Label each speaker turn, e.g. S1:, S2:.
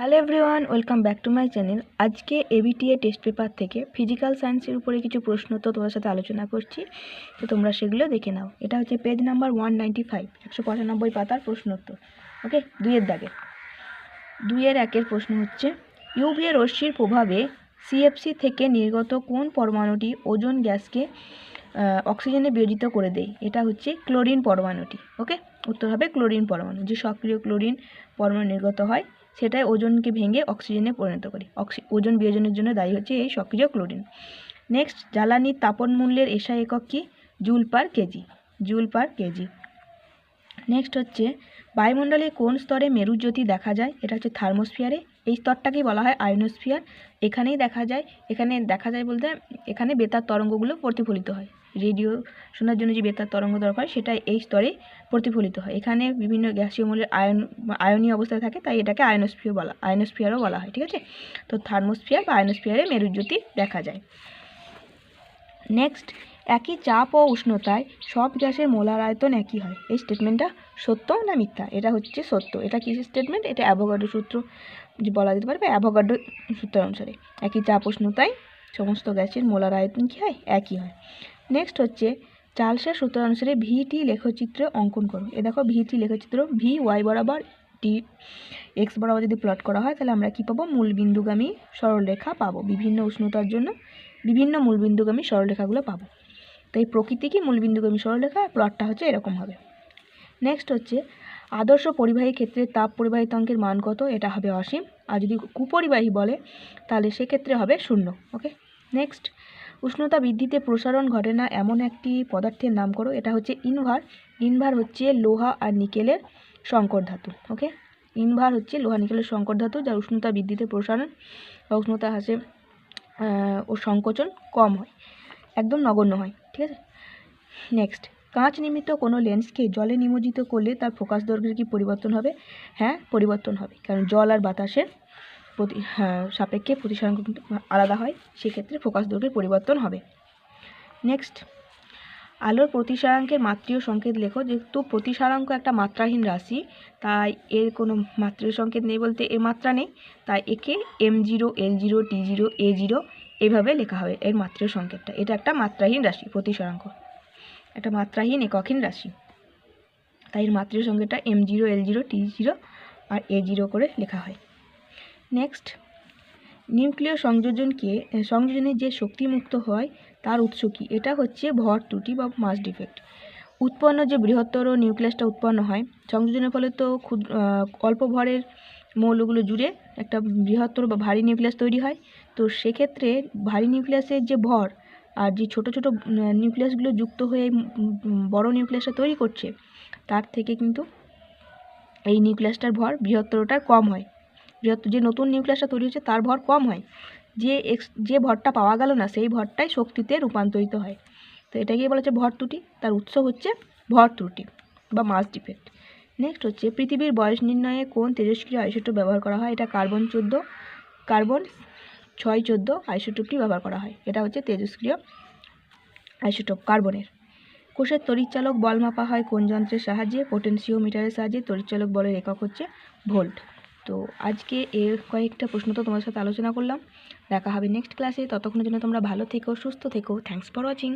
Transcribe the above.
S1: Hello everyone, welcome back to my channel. আজকে ABTA test paper থেকে physical সায়েন্সের উপরে কিছু প্রশ্ন তো তোমার সাথে আলোচনা করছি, তো তোমরা সেগুলো দেখে নাও। এটা হচ্ছে page number one ninety five একশো পঁচানব্বই পাতার প্রশ্ন উত্তর ওকে? দুইয়ের দাগে। দুইয়ের একের প্রশ্ন হচ্ছে, ইউভি রশ্মির প্রভাবে সিএফসি থেকে নির্গত কোন পরমাণুটি ওজোন গ্যাসকে অক্সিজেনে বিয়োজিত করে দেয়? এটা হচ্ছে ক্লোরিন পরমাণুটি, ওকে? উত্তর হবে ক্লোরিন পরমাণু, যে সক্রিয় ক্লোরিন পরমাণু নির্গত হয় সেটাই ওজনকে ভেঙে অক্সিজেনে পরিণত করে। অক্সি ওজন বিয়োজনের জন্য দায়ী হচ্ছে এই সক্রিয় ক্লোরিন নেক্সট জ্বালানির তাপন মূল্যের এসা একক কি? Joule per kg. Joule per kg. Next হচ্ছে, বায়ুমণ্ডলে কোন স্তরে মেরুজ্যোতি দেখা যায়? এটা হচ্ছে থার্মোস্ফিয়ারে এই স্তরটাকেই বলা হয় আয়নোস্ফিয়ার এখানেই দেখা যায়, এখানে দেখা যায় বলতে এখানে বেতার তরঙ্গগুলো প্রতিফলিত হয়। রেডিও শোনার জন্য যে বেতার তরঙ্গ দরকার, সেটা এই স্তরে প্রতিফলিত হয়। এখানে বিভিন্ন গ্যাসীয় মূল্যের আয়ন, আয়নীয় অবস্থায় থাকে, তাই এটাকে আয়নোস্ফিয়ার বলা, আয়নোস্ফিয়ারও বলা হয়, ঠিক আছে? তো থার্মোস্ফিয়ার বা আয়নোস্ফিয়ারে মেরুজ্যোতি দেখা যায়। নেক্সট একই চাপ ও উষ্ণতায় সব গ্যাসের মোলার আয়তন একই হয়। এই স্টেটমেন্টটা সত্য না মিথ্যা? এটা হচ্ছে সত্য। এটা কিসের স্টেটমেন্ট এটা অ্যাভোগাড্রো সূত্র বলা যেতে পারবে? অ্যাভোগাড্রো সূত্র অনুসারে। একই চাপ উষ্ণতায় সমস্ত গ্যাসের মোলার আয়তন কী হয়? একই হয়। নেক্সট হচ্ছে চার্লসের সূত্র অনুসারে ভিটি লেখচিত্রে অঙ্কন করো। এ দেখো ভিটি লেখচিত্র ভি ওয়াই বরাবর টি এক্স বরাবর যদি প্লট করা হয়, তাহলে আমরা কী পাবো? মূলবিন্দুগামী সরলরেখা পাবো। বিভিন্ন উষ্ণতার জন্য বিভিন্ন মূলবিন্দুগামী সরলরেখাগুলো পাবো। তো এই প্রকৃতি কি মূলবিন্দুগামী সরলরেখা প্লটটা হচ্ছে এরকম হবে। নেক্সট হচ্ছে, আদর্শ পরিবাহী ক্ষেত্রে তাপ পরিবাহিতাঙ্কের মান কত? এটা হবে অসীম। আর যদি কুপরিবাহী বলে, তাহলে সেক্ষেত্রে হবে শূন্য ওকে নেক্সট উষ্ণতা বৃদ্ধিতে প্রসারণ ঘটে না এমন একটি পদার্থের নাম করো। এটা হচ্ছে ইনভার ইনভার হচ্ছে লোহা আর নিকেলের সংকর ধাতু ওকে ইনভার হচ্ছে লোহা নিকেলের সংকর ধাতু, যার উষ্ণতা বৃদ্ধিতে প্রসারণ বা উষ্ণতা হ্রাসে ও সংকোচন কম হয়, একদম নগণ্য হয়। আছে নেক্সট কাঁচ নির্মিত কোনো লেন্সকে জলে নিমজ্জিত করলে তার ফোকাস দৈর্ঘ্যের কি পরিবর্তন হবে? হ্যাঁ পরিবর্তন হবে। কারণ জল আর বাতাসের প্রতি হ্যাঁ, সাপেক্ষে প্রতিসরাঙ্ক কিন্তু আলাদা হয় সেক্ষেত্রে ফোকাস দৈর্ঘ্যের পরিবর্তন হবে। নেক্সট আলোর প্রতিসারাঙ্কের মাত্রীয় সংকেত লেখো যেহেতু প্রতিসারাঙ্ক একটা মাত্রাহীন রাশি তাই এর কোনো মাত্রীয় সংকেত নেই বলতে এর মাত্রা নেই তাই একে M zero L zero T zero A zero এভাবে লেখা হবে, এর মাত্রীয় সংকেতটা। এটা একটা মাত্রাহীন রাশি, প্রতিসারাঙ্ক। একটা মাত্রাহীন এককহীন রাশি। তাই এর মাত্রীয় সংকেতটা M zero L zero T zero R A zero করে লেখা হয়। নেক্সট নিউক্লিয় সংযোজনকে সংযোজনে যে শক্তি মুক্ত হয়, তার উৎস কী? এটা হচ্ছে ভর ত্রুটি বা মাস ডিফেক্ট। উৎপন্ন যে বৃহত্তর নিউক্লিয়াসটা উৎপন্ন হয়, সংযোজনের ফলে তো ক্ষুদ্র অল্প ভরের মৌলগুলো জুড়ে একটা বৃহত্তর বা ভারী নিউক্লিয়াস তৈরি হয়। তো সেক্ষেত্রে ভারী নিউক্লিয়াসের যে ভর আর যে ছোট ছোট নিউক্লিয়াসগুলো যুক্ত হয়ে বড় নিউক্লিয়াসটা তৈরি করছে, তার থেকে কিন্তু এই নিউক্লিয়াসটার ভর বৃহত্তরটার কম হয়। বৃহত্তর যে নতুন নিউক্লিয়াসটা তৈরি হচ্ছে, তার ভর কম হয়। যে এক্স, যে ভরটা পাওয়া গেল না, সেই ভরটাই শক্তিতে রূপান্তরিত হয়। তো এটাকেই বলা হচ্ছে ভর ত্রুটি। তার উৎস হচ্ছে ভর ত্রুটি বা মাস ডিফেক্ট। নেক্সট হচ্ছে, পৃথিবীর বয়স নির্ণয়ে কোন তেজস্ক্রিয় আইসোটোপ ব্যবহার করা হয়? এটা কার্বন চোদ্দ, কার্বন ছয় চোদ্দ আইসোটোপটি ব্যবহার করা হয়? এটা হচ্ছে তেজস্ক্রিয় আইসোটোপ, কার্বনের। কোষের তড়িৎচালক বল মাপা হয় কোন যন্ত্রের সাহায্যে? পোটেনশিওমিটারের সাহায্যে তড়িৎচালক বলের একক হচ্ছে ভোল্ট। তো আজকে এর কয়েকটা প্রশ্ন তো তোমার সাথে আলোচনা করলাম। দেখা হবে নেক্সট ক্লাসে ততক্ষণের জন্য তোমরা ভালো থেকো, সুস্থ থেকো। Thanks for watching